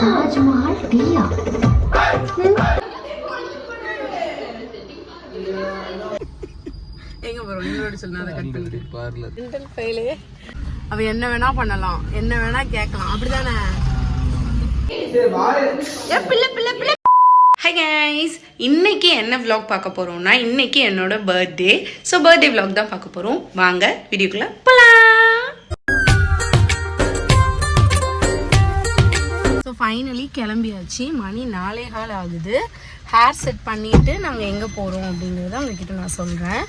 தாஜ்மஹால் டீயா எங்க போறோம்? சொன்னா அதை கட் பண்ணிட்டு பார்லர் மென்டல் ஃபெயிலே அவ என்ன வேணா பண்ணலாம். என்ன வேணா கேட்கலாம். அப்படிதானே? ஏ, பிள்ளை பிள்ளை பிள்ளை. ஹை கைஸ் இன்னைக்கு என்ன vlog பார்க்க போறோம்னா இன்னைக்கு என்னோட பர்த்டே ஸோ பர்த்டே vlog தான் பார்க்க போறோம். வாங்க வீடியோக்குள்ள போலாம். ஃபைனலி கிளம்பியாச்சு. மணி நாலே கால் ஆகுது. ஹேர் செட் பண்ணிட்டு நாங்கள் எங்கே போகிறோம் அப்படிங்கிறத உங்ககிட்ட நான் சொல்கிறேன்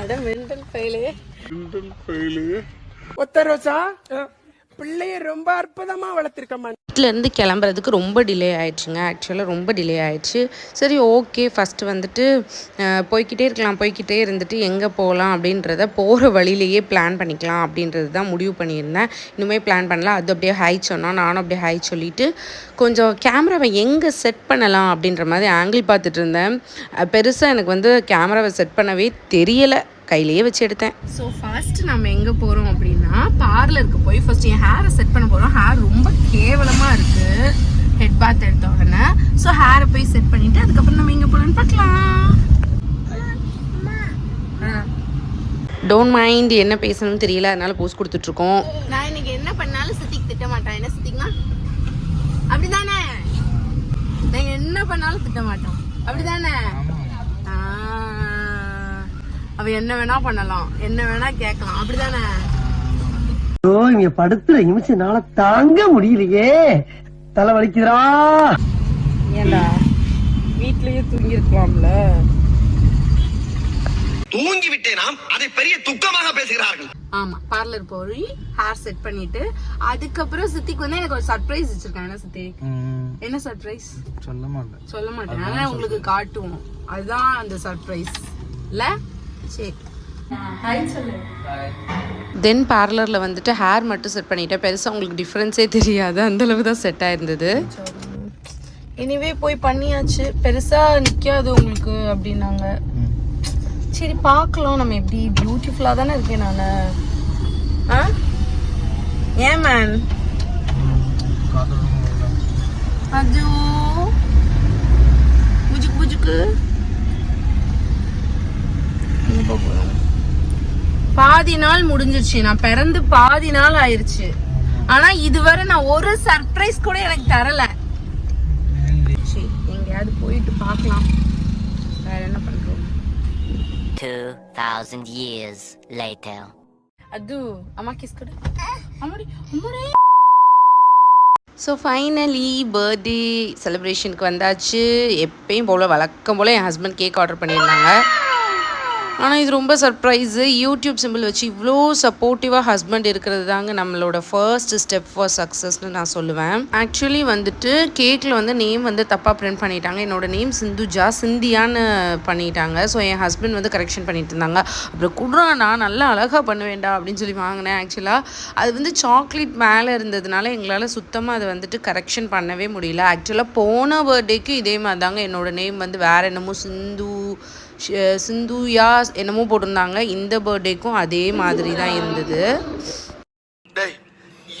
அட மென்டல் ஃபெயிலே ஒத்த ரோசா பிள்ளைய ரொம்ப அற்புதமா வளர்த்திருக்கம்மா. வீட்டிலேருந்து கிளம்புறதுக்கு ரொம்ப டிலே ஆயிடுச்சுங்க. ஆக்சுவலாக ரொம்ப டிலே ஆயிடுச்சு. சரி ஓகே ஃபஸ்ட்டு வந்துட்டு போய்கிட்டே போய்க்கிட்டே இருக்கலாம் போய்க்கிட்டே இருந்துட்டு எங்கே போகலாம் அப்படின்றத போகிற வழியிலேயே பிளான் பண்ணிக்கலாம் அப்படின்றது தான் முடிவு பண்ணியிருந்தேன். இன்னுமே பிளான் பண்ணல. அது அப்படியே ஹை சொன்னால் நானும் அப்படியே ஹை சொல்லிவிட்டு கொஞ்சம் கேமராவை எங்கே செட் பண்ணலாம் அப்படின்ற மாதிரி ஆங்கிள் பார்த்துட்டு இருந்தேன். பெருசாக எனக்கு வந்து கேமராவை செட் பண்ணவே தெரியலை. கையிலேயே வச்சு எடுத்தேன். ஸோ ஃபர்ஸ்ட் நம்ம எங்கே போகிறோம் அப்படின்னா பார்லருக்கு போய் ஃபர்ஸ்ட் என் ஹேரை செட் பண்ண போகிறோம் ஹேர் ரொம்ப கேவலமாக இருக்குது ஹெட் பாத் எடுத்த உடனே. ஸோ ஹேரை போய் செட் பண்ணிவிட்டு அதுக்கப்புறம் நம்ம எங்கே போகலான்னு பார்க்கலாம். டோன்ட் மைண்ட் என்ன பேசணும்னு தெரியல அதனால போஸ்ட் கொடுத்துட்ருக்கோம். நான் இன்னைக்கு என்ன பண்ணாலும் சித்திக்கு திட்ட மாட்டேன். என்ன சித்திக்குனா அப்படிதானே? நான் என்ன பண்ணாலும் திட்ட மாட்டோம். அப்படிதானே? அவ என்ன வேணா பண்ணலாம். என்ன வேணா கேட்கலாம். அப்படிதானே? ஐயோ இங்க படுத்துற நிமிஷம்னால தாங்க முடியலையே. தலை வலிக்குதுடா. ஏண்டா? வீட்லயே தூங்கி இருக்கலாம்ல தூங்கி விட்டேனாம் அதை பெரிய துக்கமாக பேசுகிறார்கள். ஆமா பார்லர் போய் ஹேர் செட் பண்ணிட்டு அதுக்கப்புறம் சித்திக்கு வந்து எனக்கு ஒரு சர்ப்ரைஸ் வச்சிருக்காங்க. என்ன சித்தி? என்ன சர்ப்ரைஸ் சொல்ல மாட்டேன். சொல்ல மாட்டேன். ஆனா உங்களுக்கு காட்டுவோம். அதுதான் அந்த சர்ப்ரைஸ் இல்ல? சரி. தென் பார்லரில் வந்துட்டு ஹேர் மட்டும் செட் பண்ணிட்டேன். பெருசாக உங்களுக்கு டிஃப்ரென்ஸே தெரியாது. அந்த அளவு தான் செட் ஆயிருந்தது. எனிவே போய் பண்ணியாச்சு. பெருசாக நிற்காது உங்களுக்கு அப்படின்னாங்க. சரி பார்க்கலாம். நம்ம எப்படி பியூட்டிஃபுல்லாக தானே இருக்கேன் நான். ஆ? ஏன் மேன் அது புஜுக்கு புஜுக்கு எங்க போக போறோம்? பாதி நாள் முடிஞ்சிருச்சு நான் பிறந்து பாதி நாள் ஆயிருச்சு. ஆனா இதுவரை நான் ஒரு சர்ப்ரைஸ் கூட எனக்கு தரல. சரி எங்கேயாவது போயிட்டு பார்க்கலாம். வேற என்ன பண்றோம் 2,000 years later. அது அம்மா கிஸ் கொடு. அம்மாடி அம்மாடி. ஸோ ஃபைனலி பர்த்டே செலிப்ரேஷனுக்கு வந்தாச்சு. எப்பயும் போல் வழக்கம் போல் என் ஹஸ்பண்ட் கேக் ஆர்டர் பண்ணியிருந்தாங்க. ஆனால் இது ரொம்ப சர்ப்ரைஸு யூடியூப் சிம்பிள் வச்சு இவ்வளோ சப்போர்ட்டிவாக ஹஸ்பண்ட் இருக்கிறது தாங்க நம்மளோட ஃபர்ஸ்ட் ஸ்டெப் ஃபார் சக்ஸஸ்னு நான் சொல்லுவேன். ஆக்சுவலி வந்துட்டு கேக்கில் வந்து நேம் வந்து தப்பாக பிரிண்ட் பண்ணிட்டாங்க. என்னோட நேம் சிந்துஜா சிந்தியான்னு பண்ணிட்டாங்க. ஸோ என் ஹஸ்பண்ட் வந்து கரெக்ஷன் பண்ணிட்டு இருந்தாங்க. அப்புறம் குடுறானா நான் நல்லா அழகாக பண்ணுவேன்டா அப்படின்னு சொல்லி வாங்கினேன் ஆக்சுவலாக அது வந்து சாக்லேட் மேலே இருந்ததுனால எங்களால் சுத்தமாக அதை வந்துட்டு கரெக்ஷன் பண்ணவே முடியல. ஆக்சுவலாக போன பர்த்டேக்கு இதே மாதிரி தாங்க என்னோட நேம் வந்து வேற என்னமோ சிந்து சிந்துயா என்னமோ போட்டிருந்தாங்க. இந்த பர்த்டேக்கும் அதே மாதிரி தான் இருந்தது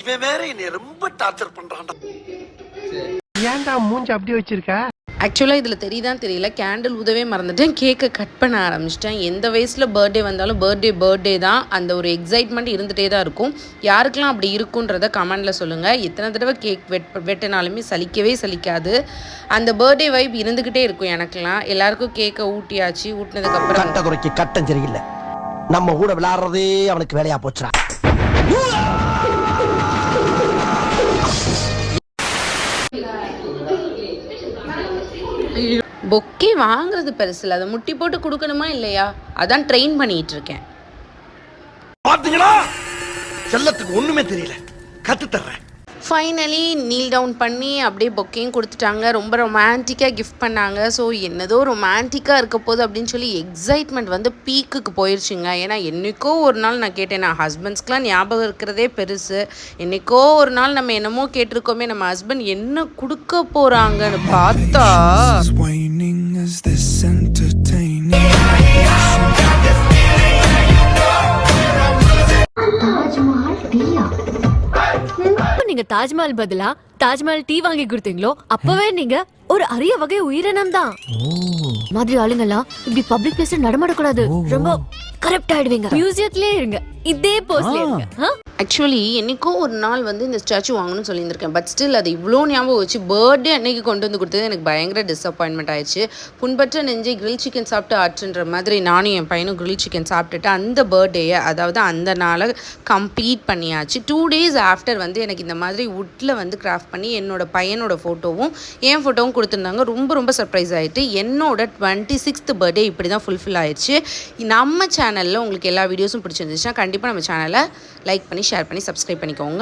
இவன் வேற என்னை ரொம்ப டார்ச்சர் பண்றான்டா. ஏன்டா மூஞ்சி அப்படி வச்சிருக்க? ஆக்சுவலாக இதில் தெரியுதான் தெரியல. கேண்டில் உதவே மறந்துட்டேன். கேக்கை கட் பண்ண ஆரம்பிச்சிட்டேன். எந்த வயசில் பர்த்டே வந்தாலும் பர்த்டே பர்த்டே தான் அந்த ஒரு எக்ஸைட்மெண்ட் இருந்துகிட்டே தான் இருக்கும். யாருக்கெல்லாம் அப்படி இருக்குன்றத கமெண்டில் சொல்லுங்கள் எத்தனை தடவை கேக் வெட் வெட்டினாலுமே சலிக்கவே சலிக்காது. அந்த பர்த்டே வைப் இருந்துக்கிட்டே இருக்கும் எனக்கெல்லாம். எல்லாருக்கும் கேக்கை ஊட்டியாச்சு ஊட்டினதுக்கப்புறம் கட்ட குறைக்கு கட்டம் சரியில்லை. நம்ம கூட விளையாடுறதே அவனுக்கு வேலையாக போச்சுடா. பொக்கே வாங்குறது பெருசுல. அதை முட்டி போட்டு கொடுக்கணுமா இல்லையா? அதான் ட்ரெயின் பண்ணிட்டு இருக்கேன் பாத்தீங்களா? செல்லத்துக்கு ஒண்ணுமே தெரியல. கத்து தர்றேன். ஃபைனலி நீல் டவுன் பண்ணி அப்படியே பொக்கையும் கொடுத்துட்டாங்க. ரொம்ப ரொமான்டிக்காக கிஃப்ட் பண்ணாங்க. ஸோ என்னதோ ரொமான்டிக்காக இருக்க போது அப்படின்னு சொல்லி எக்ஸைட்மெண்ட் வந்து பீக்குக்கு போயிடுச்சுங்க ஏன்னா என்னைக்கோ ஒரு நாள் நான் கேட்டேன் நான் ஹஸ்பண்ட்ஸ்க்குலாம் ஞாபகம் இருக்கிறதே பெருசு. என்னைக்கோ ஒரு நாள் நம்ம என்னமோ கேட்டிருக்கோமே நம்ம ஹஸ்பண்ட் என்ன கொடுக்க போகிறாங்கன்னு பார்த்தா நீங்க தாஜ்மஹால் பதிலா தாஜ்மஹால் டீ வாங்கி கொடுத்தீங்களோ அப்பவே நீங்க ஒரு அரிய வகை உயிரினம் தான். மாதிரி ஆளுங்கெல்லாம் இப்படி பப்ளிக் பிளேஸ்ல நடமாடக்கூடாது. ரொம்ப கரெக்ட் ஆயிடுவீங்க. மியூசியத்திலே இருங்க. இதே போஸ்ட்ல இருங்க ஆ? ஆக்சுவலி என்னைக்கோ ஒரு நாள் வந்து இந்த ஸ்டாச்சு வாங்கணும்னு சொல்லியிருந்திருக்கேன். பட் ஸ்டில் அதை இவ்வளோ ஞாபகம் வச்சு பர்த்டே அன்னைக்கு கொண்டு வந்து கொடுத்தது எனக்கு பயங்கர டிசப்பாயின்மெண்ட் ஆயிடுச்சு. புண்பற்ற நெஞ்சை கிரில் சிக்கன் சாப்பிட்டு ஆற்றுன்ற மாதிரி நானும் என் பையனும் கிரில் சிக்கன் சாப்பிட்டுட்டு அந்த பர்த்டேயை அதாவது அந்த நாளை கம்ப்ளீட் பண்ணியாச்சு. டூ டேஸ் ஆஃப்டர் வந்து எனக்கு இந்த மாதிரி வுட்டில் வந்து கிராஃப்ட் பண்ணி என்னோட பையனோட ஃபோட்டோவும் என் ஃபோட்டோவும் கொடுத்துருந்தாங்க. ரொம்ப ரொம்ப சர்ப்ரைஸ் ஆகிட்டு என்னோட டுவெண்ட்டி சிக்ஸ்த் பர்த்டே இப்படி தான் ஃபுல்ஃபில் ஆயிடுச்சு. நம்ம சேனலில் உங்களுக்கு எல்லா வீடியோஸும் பிடிச்சிருந்துச்சுன்னா கண்டிப்பாக நம்ம சேனலை லைக் பண்ணி ஷேர் பண்ணி சப்ஸ்கிரைப் பண்ணிக்கோங்க.